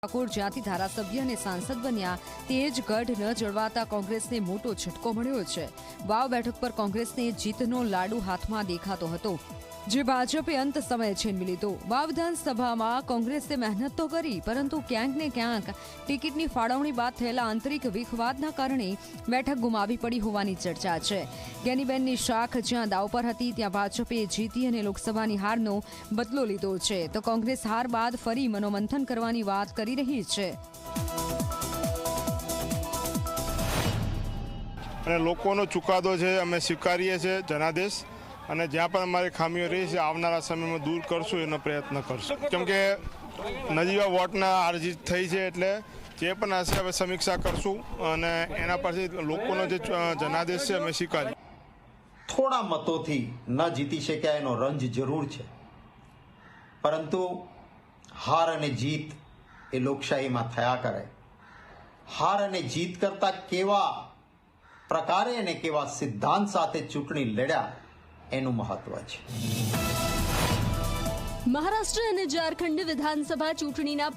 ઠાકોર જ્યાંથી ધારાસભ્ય અને સાંસદ બન્યા, તે જ ગઢ ન જળવાતા કોંગ્રેસને મોટો છટકો મળ્યો છે. વાવ બેઠક પર કોંગ્રેસને જીતનો લાડુ હાથમાં દેખાતો હતો. જે ભાજપે અંત સમયે છીનવી લીધો. વાવ વિધાનસભામાં કોંગ્રેસે મહેનત તો કરી, પરંતુ ક્યાંક ને ક્યાંક ટિકિટની ફાળવણી બાદ થયેલા આંતરિક વિખવાદના કારણે બેઠક ગુમાવી પડી હોવાની ચર્ચા છે. ગેનીબેનની શાખ જ્યાં દાવ પર હતી, ત્યાં ભાજપે જીતી અને લોકસભાની હારનો બદલો લીધો છે. તો કોંગ્રેસ હાર બાદ ફરી મનોમંથન કરવાની વાત કરી રહી છે. અને લોકોનો ચુકાદો છે અમે સ્વીકારીએ છીએ જનાદેશ. અને જ્યાં પણ અમારી ખામીઓ રહી છે આવનારા સમયમાં દૂર કરશું એનો પ્રયત્ન કરશું. કેમ કે નજીવા વોટના આરજીત થઈ છે એટલે જે પણ હશે હવે સમીક્ષા કરશું અને એના પરથી લોકોનો જે જનાદેશ છે અમે સ્વીકારી થોડા મતોથી ન જીતી શક્યા એનો રંજ જરૂર છે. પરંતુ હાર અને જીત એ લોકશાહીમાં થયા કરે. હાર અને જીત કરતા કેવા પ્રકારે અને કેવા સિદ્ધાંત સાથે ચૂંટણી લડ્યા, એનું મહત્વ છે. મહારાષ્ટ્ર અને ઝારખંડ વિધાનસભા ચૂંટણીના